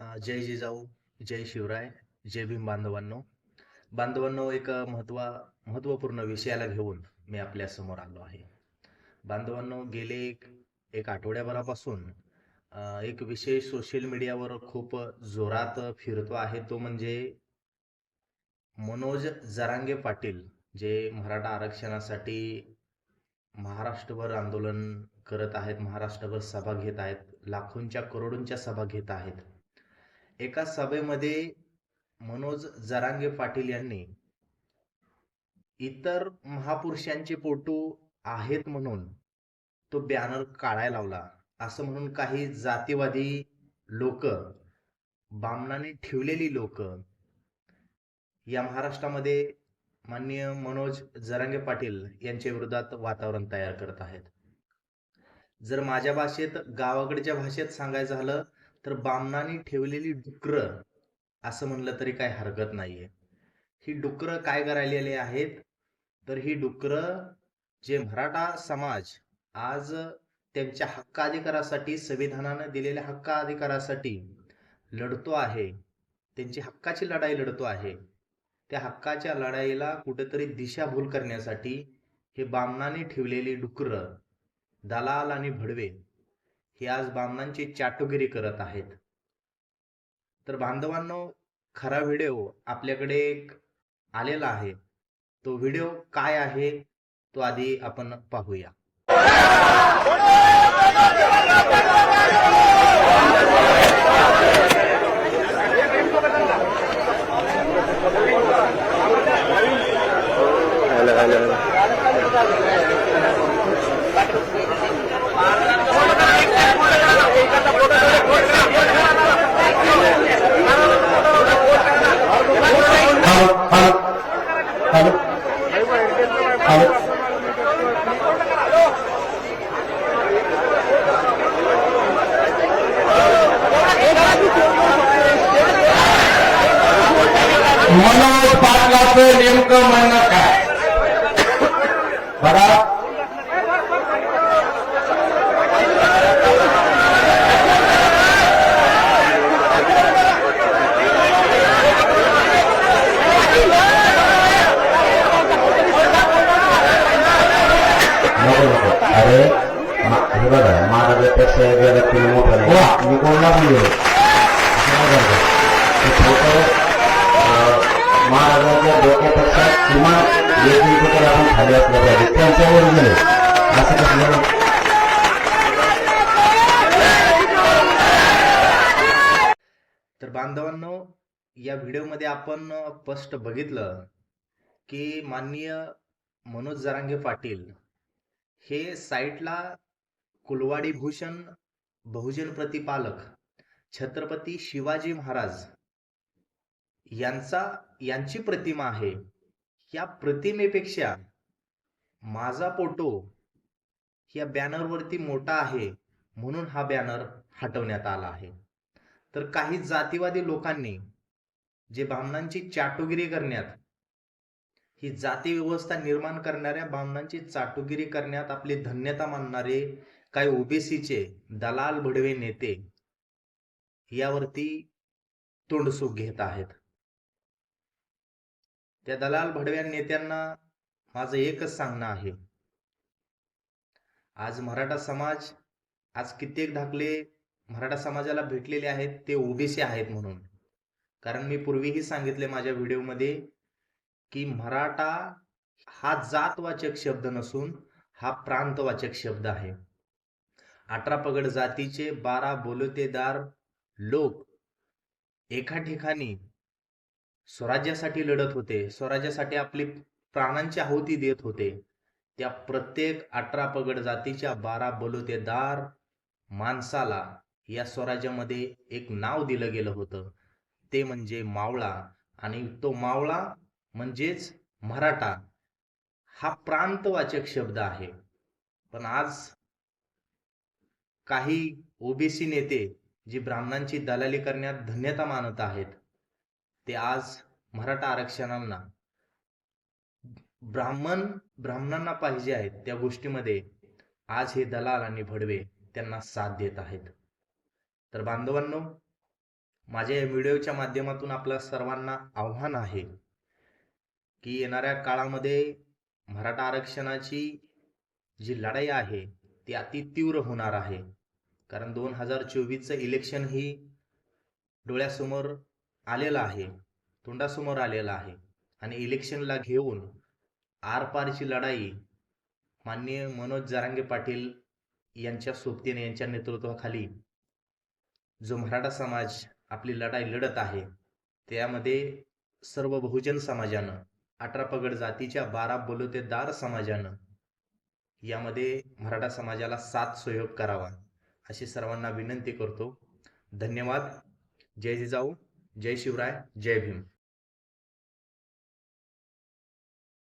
जय जिजाऊ, जय शिवराय, जय भीम बांधवांनो. बांधवांनो एक अ, महत्वा महत्त्वपूर्ण विषयाला घेऊन मी आपल्यासमोर आलो आहे. बांधवांनो गेले एक एक आठवड्याभरापासून एक विषय सोशल मीडियावर खूप जोरात फिरतो आहे तो म्हणजे मनोज जरांगे पाटील जे मराठा आरक्षणासाठी महाराष्ट्रभर आंदोलन करत आहेत, महाराष्ट्रभर सभा घेत आहेत, लाखोंच्या करोडोंच्या सभा घेत आहेत. एका सभेमध्ये मनोज जरांगे पाटील यांनी इतर महापुरुषांचे फोटो आहेत म्हणून तो बॅनर काढायला लावला. असं म्हणून काही जातीवादी लोक बामणाने ठेवलेली लोक या महाराष्ट्रामध्ये माननीय मनोज जरांगे पाटील यांच्या विरोधात वातावरण तयार करत आहेत. जर माझ्या भाषेत गावाकडच्या भाषेत सांगायचं झालं तर बामणाने ठेवलेली डुकरं असं म्हणलं तरी काही हरकत नाहीये. ही डुकरं काय करायलेली आहेत? तर ही डुकरं जे मराठा समाज आज त्यांच्या हक्काधिकारासाठी संविधानानं दिलेल्या हक्काधिकारासाठी लढतो आहे त्यांची हक्काची लढाई लढतो आहे त्या हक्काच्या लढाईला कुठेतरी दिशाभूल करण्यासाठी हे बामणाने ठेवलेली डुकरं दलाल आणि भडवे हे आज बांधांची चाटुगिरी करत आहेत. तर बांधवांनो खरा व्हिडिओ आपल्याकडे एक आलेला आहे. तो व्हिडिओ काय आहे तो आधी आपण पाहूया. पाटलाचं नेमकं म्हणणं काय? बघा. अरे हे बघा महाराजापेक्षा गेलं तुम्ही मोठं. मी कोणाला छोटं, अं, महाराजांच्या डोक्यापेक्षा किमान एक इंच आपण खाली असलं पाहिजे. त्यांच्यावर गेले. असं कसलं तर बांधवांनो या व्हिडिओमध्ये आपण स्पष्ट बघितलं की माननीय मनोज जरांगे पाटील हे साईटला कुलवाडी भूषण बहुजन प्रतिपालक छत्रपती शिवाजी महाराज यांचा यांची प्रतिमा आहे. या प्रतिमेपेक्षा माझा फोटो या बॅनरवरती मोठा आहे म्हणून हा बॅनर हटवण्यात आला आहे. तर काही जातीवादी लोकांनी जे ब्राह्मणांची चाटुगिरी करण्यात ही जाती व्यवस्था निर्माण करणाऱ्या ब्राह्मणांची चाटुगिरी करण्यात आपली धन्यता मानणारे काही ओबीसीचे दलाल भडवे नेते यावरती तोंडसुख घेत आहेत. त्या दलाल भडव्या नेत्यांना माझं एकच सांगणं आहे. आज मराठा समाज आज कित्येक दाखले मराठा समाजाला भेटलेले आहेत ते ओबीसी आहेत म्हणून. कारण मी पूर्वीही सांगितले माझ्या व्हिडिओमध्ये की मराठा हा जातवाचक शब्द नसून हा प्रांतवाचक शब्द आहे. अठरा पगड जातीचे बारा बोलतेदार लोक एका ठिकाणी स्वराज्यासाठी लढत होते स्वराज्यासाठी आपली प्राणांची आहुती देत होते. त्या प्रत्येक अठरा पगड जातीच्या बारा बलुतेदार माणसाला या स्वराज्यामध्ये एक नाव दिलं गेलं होतं. ते म्हणजे मावळा. आणि तो मावळा म्हणजेच मराठा. हा प्रांतवाचक शब्द आहे. पण आज काही ओबीसी नेते जी ब्राह्मणांची दलाली करण्यात धन्यता मानत आहेत ते आज मराठा आरक्षणांना ब्राह्मण ब्राह्मणांना पाहिजे आहेत त्या गोष्टीमध्ये आज हे दलाल आणि भडवे त्यांना साथ देत आहेत. तर बांधवांनो माझ्या या व्हिडिओच्या माध्यमातून आपल्या सर्वांना आव्हान आहे की येणाऱ्या काळामध्ये मराठा आरक्षणाची जी लढाई आहे ती अति तीव्र होणार आहे. कारण दोन हजार चोवीसचं इलेक्शन ही डोळ्यासमोर आलेला आहे. तोंडासमोर आलेला आहे. आणि इलेक्शनला घेऊन आरपारची लढाई माननीय मनोज जरांगे पाटील यांच्या सोबतीने यांच्या नेतृत्वाखाली जो मराठा समाज आपली लढाई लढत आहे त्यामध्ये सर्व बहुजन समाजानं अठरा पगड जातीच्या बारा बलुतेदार समाजानं यामध्ये मराठा समाजाला साथ सहयोग करावा अशी सर्वांना विनंती करतो. धन्यवाद. जय जिजाऊ. जय शिवराय जय भीम.